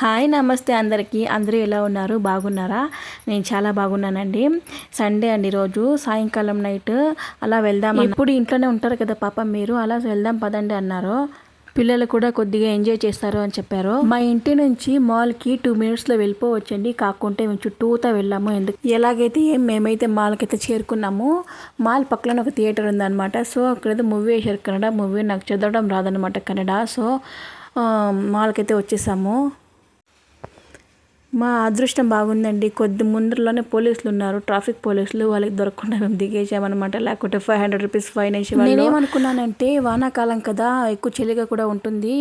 Hi నమస్తే అందరికీ. అందరూ ఎలా ఉన్నారు? బాగున్నారా? నేను చాలా బాగున్నానండి. సండే అండి రోజు. సాయంకాలం నైట్ అలా వెళ్దాం ఇప్పుడు ఇంట్లోనే ఉంటారు కదా పాప మీరు. అలా వెళ్దాం పదండి అన్నారు. పిల్లలు కూడా కొద్దిగా ఎంజాయ్ చేస్తారు అని చెప్పారు. మా ఇంటి నుంచి మాల్కి టూ మినిట్స్లో వెళ్ళిపోవచ్చండి. కాకుంటే మేము చుట్టూతా వెళ్ళాము. ఎందుకు ఎలాగైతే ఏం మేమైతే మాల్కి అయితే చేరుకున్నాము మాల్ పక్కన ఒక థియేటర్ ఉందన్నమాట. సో అక్కడ మూవీ వేసారు కన్నడ మూవీ నాకు చదవడం రాదనమాట కన్నడ. సో మాల్కైతే మాల్కి అయితే వచ్చేసాము. మా అదృష్టం బాగుందండి. కొద్ది ముందరలోనే పోలీసులు ఉన్నారు ట్రాఫిక్ పోలీసులు వాళ్ళకి దొరకకుండా మేము దిగేసామన్నమాట లేకుంటే ఫైవ్ హండ్రెడ్ రూపీస్ ఫైన్ వేసి నేనేమనుకున్నానంటే వానాకాలం కదా ఎక్కువ చలిగా కూడా ఉంటుంది.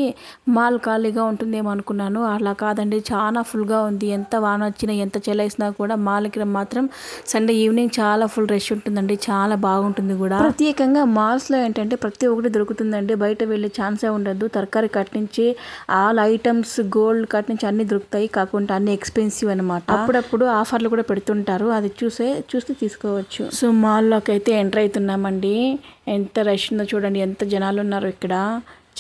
మాల్ ఖాళీగా ఉంటుందేమో అనుకున్నాను. అలా కాదండి చాలా ఫుల్గా ఉంది. ఎంత వాన వచ్చినా ఎంత చలి వేసినా కూడా మాల్కి మాత్రం సండే ఈవినింగ్ చాలా ఫుల్ రష్ ఉంటుందండి. చాలా బాగుంటుంది కూడా. ప్రత్యేకంగా మాల్స్లో ఏంటంటే ప్రతి ఒక్కటి దొరుకుతుందండి. బయట వెళ్ళే ఛాన్సే ఉండదు. తరకారీ కట్ నుంచి ఆల్ ఐటమ్స్ గోల్డ్ కట్ నుంచి అన్ని దొరుకుతాయి. కాకుండా అన్ని ఎక్స్పెన్సివ్ అనమాట అప్పుడప్పుడు ఆఫర్లు కూడా పెడుతుంటారు. అది చూసే చూస్తే తీసుకోవచ్చు. సో మాల్లోకి అయితే ఎంటర్ అవుతున్నామండి. ఎంత రష్ ఉందో చూడండి. ఎంత జనాలు ఉన్నారు ఇక్కడ.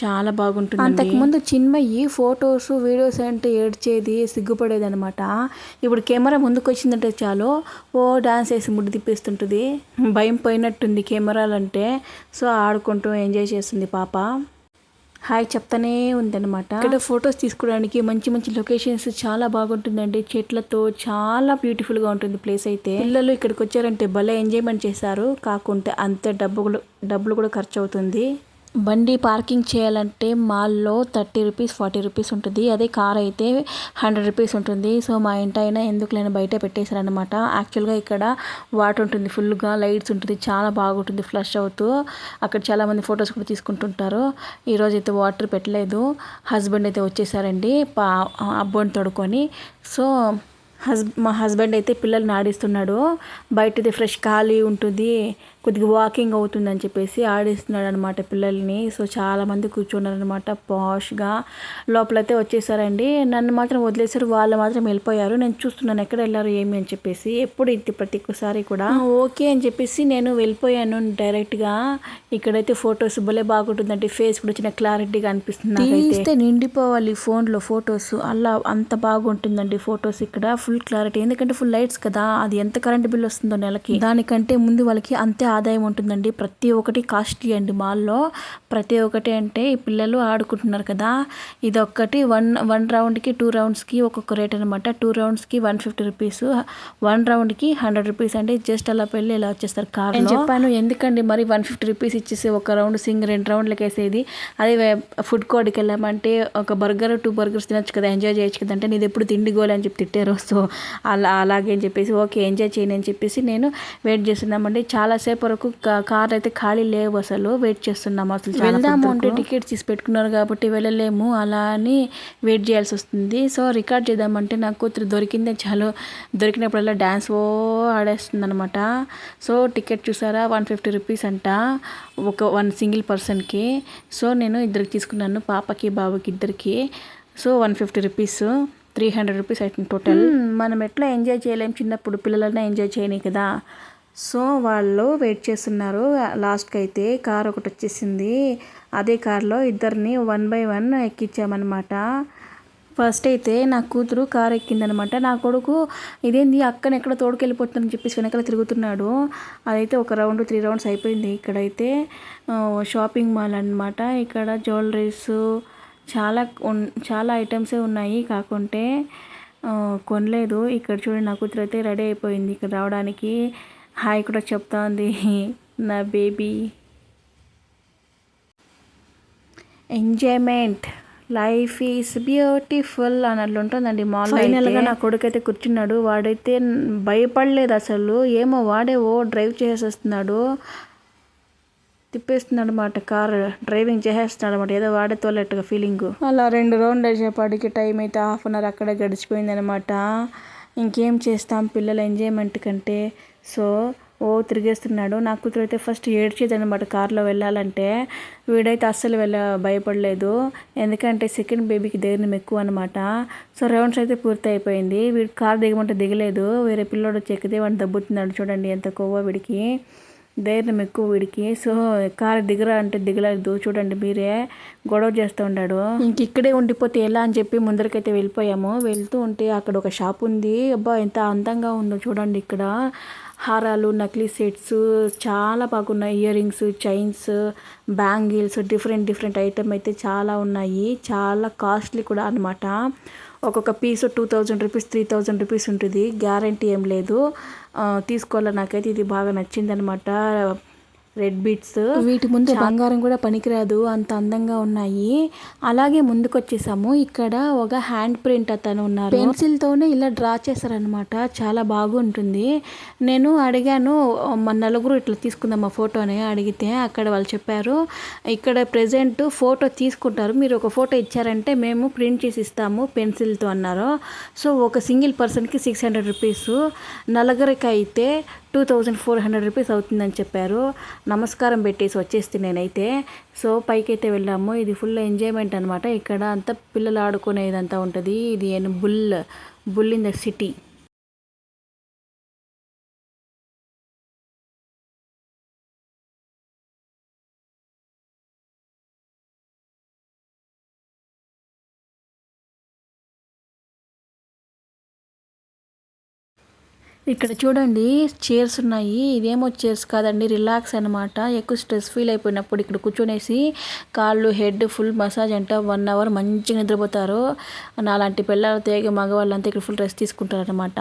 చాలా బాగుంటుంది అంతకుముందు చిన్మయ్యి ఫొటోస్ వీడియోస్ అంటే ఏడ్చేది సిగ్గుపడేది అనమాట ఇప్పుడు కెమెరా ముందుకు వచ్చిందంటే చాలు. ఓ డాన్స్ వేసి ముడ్డు తిప్పేస్తుంటుంది. భయం పోయినట్టుంది కెమెరాలంటే. సో ఆడుకుంటూ ఎంజాయ్ చేస్తుంది పాప. హాయ్ చెప్తానే ఉందన్నమాట. ఇక్కడ ఫొటోస్ తీసుకోవడానికి మంచి మంచి లొకేషన్స్ చాలా బాగుంటుందండి. చెట్లతో చాలా బ్యూటిఫుల్గా ఉంటుంది ప్లేస్ అయితే. పిల్లలు ఇక్కడికి వచ్చారంటే భలే ఎంజాయ్మెంట్ చేశారు. కాకుంటే అంత డబ్బు డబ్బులు కూడా ఖర్చు అవుతుంది బండి పార్కింగ్ చేయాలంటే మాల్లో థర్టీ రూపీస్ ఫార్టీ రూపీస్ ఉంటుంది. అదే కార్ అయితే హండ్రెడ్ రూపీస్ ఉంటుంది. సో మా ఇంటి అయినా ఎందుకు లేని బయట పెట్టేశారనమాట యాక్చువల్గా ఇక్కడ వాటర్ ఉంటుంది ఫుల్గా లైట్స్ ఉంటుంది. చాలా బాగుంటుంది ఫ్లష్ అవుతూ. అక్కడ చాలామంది ఫొటోస్ కూడా తీసుకుంటుంటారు. ఈరోజు అయితే వాటర్ పెట్టలేదు. హస్బెండ్ అయితే వచ్చేసారండి. పా అబ్బోని తడుకొని సో హస్ మా హస్బెండ్ అయితే పిల్లల్ని ఆడిస్తున్నాడు. బయట అయితే ఫ్రెష్ ఖాళీ ఉంటుంది. కొద్దిగా వాకింగ్ అవుతుందని చెప్పేసి ఆడిస్తున్నాడు అనమాట పిల్లల్ని. సో చాలా మంది కూర్చున్నారు అనమాట పాష్గా లోపలైతే వచ్చేసారండి. నన్ను మాత్రం వదిలేశారు. వాళ్ళు మాత్రం వెళ్ళిపోయారు. నేను చూస్తున్నాను ఎక్కడ వెళ్ళారు ఏమి అని చెప్పేసి. ఎప్పుడు ఇంటి ప్రతి ఒక్కసారి కూడా ఓకే అని చెప్పేసి నేను వెళ్ళిపోయాను డైరెక్ట్గా. ఇక్కడైతే ఫొటోస్ భలే బాగుంటుందండి. ఫేస్ కూడా చిన్న క్లారిటీగా అనిపిస్తుంది తీస్తే నిండిపోవాలి ఫోన్లో ఫొటోస్. అలా అంత బాగుంటుందండి ఫొటోస్ ఇక్కడ. Full clarity. ఎందుకంటే ఫుల్ లైట్స్ కదా. అది ఎంత కరెంట్ బిల్ వస్తుందో నెలకి. దానికంటే ముందు వాళ్ళకి అంతే ఆదాయం ఉంటుందండి. ప్రతి ఒక్కటి కాస్ట్లీ అండి మాల్లో. ప్రతి ఒక్కటి అంటే ఈ పిల్లలు ఆడుకుంటున్నారు కదా. ఇది ఒక్కటి వన్ వన్ రౌండ్కి టూ రౌండ్స్కి ఒక్కొక్క రేట్ అనమాట టూ రౌండ్స్కి వన్ ఫిఫ్టీ రూపీస్ వన్ రౌండ్కి హండ్రెడ్ రూపీస్ అంటే జస్ట్ అలా వెళ్ళి ఇలా వచ్చేస్తారు కార్ నేను చెప్పాను ఎందుకండి మరి వన్ ఫిఫ్టీ రూపీస్ ఇచ్చేసి ఒక రౌండ్ సింగ్ రెండు రౌండ్లకి వేసేది అదే ఫుడ్ కోర్ట్కి వెళ్ళామంటే ఒక బర్గర్ టూ బర్గర్స్ తినొచ్చు కదా ఎంజాయ్ చేయొచ్చు కదా అంటే నీది ఎప్పుడు తిండి గోలు అని చెప్పి తిట్టారు. సో అలా అలాగే అని చెప్పేసి ఓకే ఎంజాయ్ చేయను అని చెప్పేసి నేను వెయిట్ చేస్తున్నామండి. చాలాసేపు వరకు కా- కార్ అయితే ఖాళీ లేవు అసలు. వెయిట్ చేస్తున్నాము అసలు వెళ్దాము అంటే టికెట్స్ తీసి పెట్టుకున్నారు కాబట్టి వెళ్ళలేము. అలా అని వెయిట్ చేయాల్సి వస్తుంది. సో రికార్డ్ చేద్దామంటే నా కూతురు దొరికిందే చాలు. దొరికినప్పుడల్లా డ్యాన్స్ ఓ ఆడేస్తుంది అనమాట సో టికెట్ చూసారా? వన్ ఫిఫ్టీ రూపీస్ అంట. ఒక వన్ సింగిల్ పర్సన్కి. సో నేను ఇద్దరికి తీసుకున్నాను. పాపకి బాబుకి ఇద్దరికి. So one fifty rupees. Three hundred rupees అవుతుంది టోటల్. మనం ఎట్లా ఎంజాయ్ చేయలేం. చిన్నప్పుడు పిల్లలన్నా ఎంజాయ్ చేయని కదా. సో వాళ్ళు వెయిట్ చేస్తున్నారు. లాస్ట్కి అయితే కార్ ఒకటి వచ్చేసింది. అదే కార్లో ఇద్దరిని వన్ బై వన్ ఎక్కించామన్నమాట ఫస్ట్ అయితే నా కూతురు కార్ ఎక్కిందనమాట నా కొడుకు ఇదేంది అక్కని ఎక్కడ తోడుకెళ్ళిపోతుందని చెప్పేసి వెనకాల తిరుగుతున్నాడు. అదైతే ఒక రౌండ్ త్రీ రౌండ్స్ అయిపోయింది ఇక్కడైతే. షాపింగ్ మాల్ అన్నమాట. ఇక్కడ జ్యువెలరీస్ చాలా చాలా ఐటమ్సే ఉన్నాయి కాకుంటే. కొనలేదు. ఇక్కడ చూడండి నా కూతురు అయితే రెడీ అయిపోయింది ఇక్కడ రావడానికి. హాయ్ కూడా చెప్తా ఉంది నా baby. Enjoyment. Life is beautiful అని అట్లా ఉంటుందండి మాల్ ఫైనల్గా నా కొడుకు అయితే కూర్చున్నాడు. వాడైతే భయపడలేదు అసలు. ఏమో వాడే ఓ డ్రైవ్ చేసేస్తున్నాడు. తిప్పేస్తున్నాడు అనమాట కార్ డ్రైవింగ్ చేసేస్తున్నాడు అనమాట ఏదో వాడే తోలేట్టుగా ఫీలింగ్ అలా రెండు రౌండ్ వేసేపాటికి టైం అయితే హాఫ్ అన్ అవర్ అక్కడే గడిచిపోయింది అనమాట ఇంకేం చేస్తాం పిల్లల ఎంజాయ్మెంట్ కంటే? సో ఓ తిరిగేస్తున్నాడు. నా కూతురు అయితే ఫస్ట్ ఏడ్చేది అనమాట కార్లో వెళ్ళాలంటే. వీడైతే అస్సలు వెళ్ళ భయపడలేదు. ఎందుకంటే సెకండ్ బేబీకి ధైర్యం ఎక్కువ అనమాట సో రౌండ్స్ అయితే పూర్తి అయిపోయింది వీడు కార్ దిగమంటే దిగలేదు. వేరే పిల్లోడు చెక్కితే వాడిని దబ్బుతున్నాడు చూడండి ఎంత కొవ్వ వీడికి. ధైర్యం ఎక్కువ వీడికి. సో కారు దిగరా అంటే దిగలేదు చూడండి మీరే. గొడవ చేస్తూ ఉన్నాడు. ఇంక ఇక్కడే ఉండిపోతే ఎలా అని చెప్పి ముందరికైతే వెళ్ళిపోయాము. వెళ్తూ ఉంటే అక్కడ ఒక షాప్ ఉంది. అబ్బా ఎంత అందంగా ఉందో చూడండి ఇక్కడ. హారాలు నకిలీ సెట్స్ చాలా బాగున్నాయి. Earrings chains bangles different different item అయితే చాలా ఉన్నాయి. చాలా కాస్ట్లీ కూడా అనమాట ఒక్కొక్క piece two thousand rupees three thousand rupees ఉంటుంది. గ్యారంటీ ఏం లేదు. తీసుకోవాలి నాకైతే ఇది బాగా నచ్చిందనమాట రెడ్ బీట్స్ వీటి ముందు బంగారం కూడా పనికిరాదు అంత అందంగా ఉన్నాయి. అలాగే ముందుకు వచ్చేసాము ఇక్కడ ఒక హ్యాండ్ ప్రింట్ అతను ఉన్నారు. పెన్సిల్ తోనే ఇలా డ్రా చేశారనమాట చాలా బాగుంటుంది. నేను అడిగాను మన నలుగురు ఇట్లా తీసుకుందాం మా ఫోటోని అడిగితే అక్కడ వాళ్ళు చెప్పారు ఇక్కడ ప్రెసెంట్ ఫోటో తీసుకుంటారు. మీరు ఒక ఫోటో ఇచ్చారంటే మేము ప్రింట్ చేసి ఇస్తాము పెన్సిల్తో అన్నారు. సో ఒక సింగిల్ పర్సన్కి సిక్స్ హండ్రెడ్ రూపీస్ నలుగురికి అయితే two thousand four hundred rupees అవుతుందని చెప్పారు. నమస్కారం పెట్టేసి వచ్చేస్తే నేనైతే. సో పైకైతే వెళ్ళాము. ఇది ఫుల్ ఎంజాయ్మెంట్ అనమాట ఇక్కడ అంతా పిల్లలు ఆడుకునేదంతా ఉంటుంది. ఇది bull bull in the city. ఇక్కడ చూడండి చైర్స్ ఉన్నాయి. ఇదేమో చైర్స్ కాదండి రిలాక్స్ అనమాట ఎక్కువ స్ట్రెస్ ఫీల్ అయిపోయినప్పుడు ఇక్కడ కూర్చొనేసి కాళ్ళు హెడ్ ఫుల్ మసాజ్ అంట. వన్ అవర్ మంచిగా నిద్రపోతారు. నాలాంటి పిల్లలు తేగ మగవాళ్ళంతా ఇక్కడ ఫుల్ రెస్ట్ తీసుకుంటారు అనమాట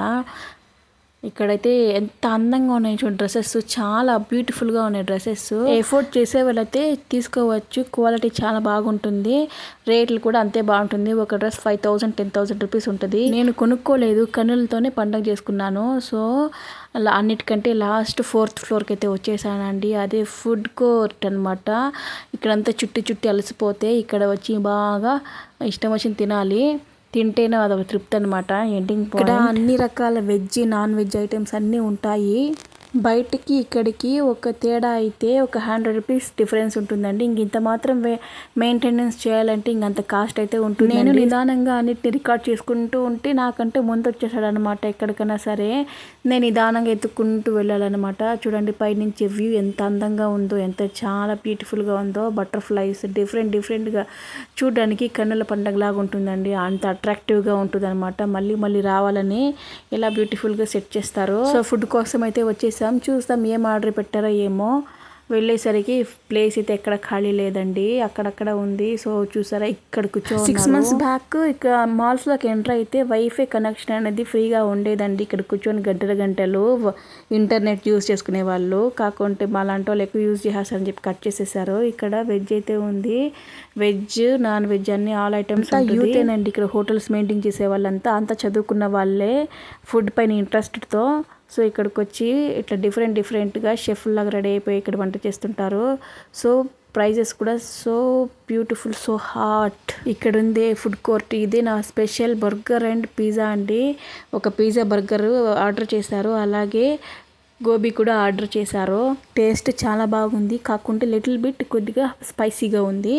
ఇక్కడైతే ఎంత అందంగా ఉన్నాయి చూడండి డ్రెస్సెస్. చాలా బ్యూటిఫుల్గా ఉన్నాయి డ్రెస్సెస్. ఎఫోర్డ్ చేసే వాళ్ళైతే తీసుకోవచ్చు. క్వాలిటీ చాలా బాగుంటుంది. రేట్లు కూడా అంతే బాగుంటుంది. ఒక dress five thousand ten thousand rupees ఉంటుంది. నేను కొనుక్కోలేదు. కన్నులతోనే పండగ చేసుకున్నాను. సో అలా అన్నిటికంటే లాస్ట్ ఫోర్త్ ఫ్లోర్కి అయితే వచ్చేసానండి. అదే ఫుడ్ కోర్ట్ అనమాట ఇక్కడంతా చుట్టి చుట్టి అలసిపోతే ఇక్కడ వచ్చి బాగా ఇష్టం వచ్చింది తినాలి. తింటేనే అదొక తృప్తి అనమాట ఎండింగ్ ఇక్కడ అన్ని రకాల వెజ్ నాన్ వెజ్ ఐటమ్స్ అన్నీ ఉంటాయి. బయటికి ఇక్కడికి ఒక తేడా అయితే ఒక హండ్రెడ్ రూపీస్ డిఫరెన్స్ ఉంటుందండి. ఇంక ఇంత మాత్రం మెయింటెనెన్స్ చేయాలంటే ఇంకంత కాస్ట్ అయితే ఉంటుంది నేను నిదానంగా అన్నిటిని రికార్డ్ చేసుకుంటూ ఉంటే నాకంటే ముందు వచ్చేసాడు అనమాట ఎక్కడికైనా సరే. నేను నిదానంగా ఎత్తుకుంటూ వెళ్ళాలన్నమాట. చూడండి పైనుంచి వ్యూ ఎంత అందంగా ఉందో ఎంత చాలా బ్యూటిఫుల్గా ఉందో బటర్ఫ్లైస్ డిఫరెంట్ డిఫరెంట్గా చూడడానికి కన్నుల పండగలాగా ఉంటుందండి. అంత అట్రాక్టివ్గా ఉంటుంది అనమాట మళ్ళీ మళ్ళీ రావాలని ఎలా బ్యూటిఫుల్గా సెట్ చేస్తారు. సో ఫుడ్ కోసం అయితే వచ్చేసి చేసాం చూస్తాం ఏం ఆర్డర్ పెట్టారో ఏమో. వెళ్ళేసరికి ప్లేస్ అయితే ఎక్కడ ఖాళీ లేదండి. అక్కడక్కడ ఉంది. సో చూసారా ఇక్కడ కూర్చో సిక్స్ మంత్స్ బ్యాక్ ఇక్కడ మాల్స్లోకి ఎంటర్ అయితే వైఫై కనెక్షన్ అనేది ఫ్రీగా ఉండేదండి. ఇక్కడ కూర్చొని గంటల గంటలు ఇంటర్నెట్ యూజ్ చేసుకునే వాళ్ళు. కాకుంటే మా లాంటి వాళ్ళు ఎక్కువ యూజ్ చేస్తారని చెప్పి కట్ చేసేసారు. ఇక్కడ వెజ్ అయితే ఉంది. వెజ్ నాన్ వెజ్ అన్ని ఆల్ ఐటమ్స్ యూతేనండి ఇక్కడ హోటల్స్ మెయింటైన్ చేసే వాళ్ళంతా అంతా చదువుకున్న వాళ్ళే. ఫుడ్ పైన ఇంట్రెస్ట్తో సో ఇక్కడికి వచ్చి ఇట్లా డిఫరెంట్ డిఫరెంట్గా షెఫ్ లాగా రెడీ అయిపోయి ఇక్కడ వంట చేస్తుంటారు. సో ప్రైజెస్ కూడా సో బ్యూటిఫుల్ సో హాట్. ఇక్కడ ఉంది ఫుడ్ కోర్ట్. ఇది నా స్పెషల్ బర్గర్ అండ్ పిజ్జా అండి. ఒక పిజ్జా బర్గర్ ఆర్డర్ చేశారు. అలాగే గోబీ కూడా ఆర్డర్ చేశారు. టేస్ట్ చాలా బాగుంది. కాకుంటే లిటిల్ బిట్ కొద్దిగా స్పైసీగా ఉంది.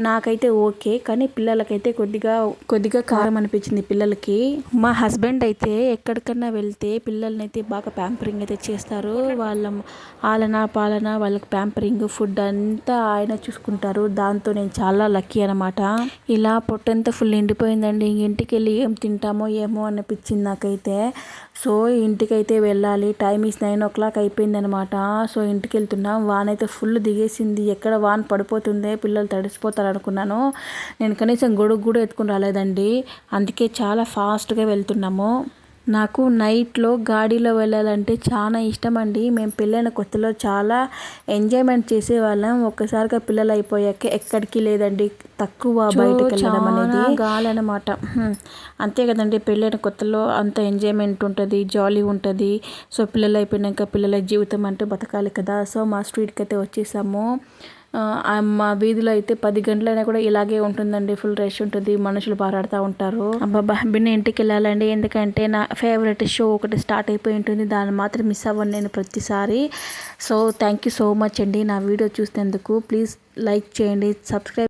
నాకైతే ఓకే. కానీ పిల్లలకైతే కొద్దిగా కొద్దిగా కారం అనిపించింది పిల్లలకి. మా హస్బెండ్ అయితే ఎక్కడికన్నా వెళ్తే పిల్లల్ని అయితే బాగా ప్యాంపరింగ్ అయితే చేస్తారు. వాళ్ళ ఆలన పాలన వాళ్ళకి ప్యాంపరింగ్ ఫుడ్ అంతా ఆయన చూసుకుంటారు. దాంతో నేను చాలా లక్కీ అనమాట ఇలా పొట్టంతా ఫుల్ ఎండిపోయిందండి. ఇంటికి వెళ్ళి ఏం తింటామో ఏమో అనిపించింది నాకైతే. సో ఇంటికైతే వెళ్ళాలి. Time is nine o'clock అయిపోయిందనమాట సో ఇంటికి వెళ్తున్నాం వాన్ అయితే ఫుల్ దిగేసింది. ఎక్కడ వాన్ పడిపోతుందే పిల్లలు తడిసిపోతారు అనుకున్నాను నేను కనీసం గొడుగు కూడా ఎత్తుకుని రాలేదండి. అందుకే చాలా ఫాస్ట్గా వెళ్తున్నాము. నాకు నైట్లో గాడిలో వెళ్ళాలంటే చాలా ఇష్టం అండి మేము పెళ్ళైన కొత్తలో చాలా ఎంజాయ్మెంట్ చేసేవాళ్ళం. ఒక్కసారిగా పిల్లలు అయిపోయాక ఎక్కడికి లేదండి. తక్కువ బయటకు వెళ్ళడం అనేది. గాలనమాట. అంతే కదండి. పెళ్ళైన కొత్తలో అంత ఎంజాయ్మెంట్ ఉంటుంది జాలీ ఉంటుంది. సో పిల్లలు అయిపోయినాక పిల్లల జీవితం అంటే బతకాలి కదా. సో మా స్ట్రీట్కి అయితే వచ్చేసాము. మా వీధిలో అయితే పది గంటలైనా కూడా ఇలాగే ఉంటుందండి. ఫుల్ రష్ ఉంటుంది. మనుషులు పారాడుతూ ఉంటారు. అబ్బాబా బిన్న ఇంటికి వెళ్ళాలండి ఎందుకంటే నా ఫేవరెట్ షో ఒకటి స్టార్ట్ అయిపోయి ఉంటుంది. దాన్ని మాత్రం మిస్ అవ్వను నేను ప్రతిసారి. So thank you so much అండి నా వీడియో చూసినందుకు. ప్లీజ్ లైక్ చేయండి. సబ్స్క్రైబ్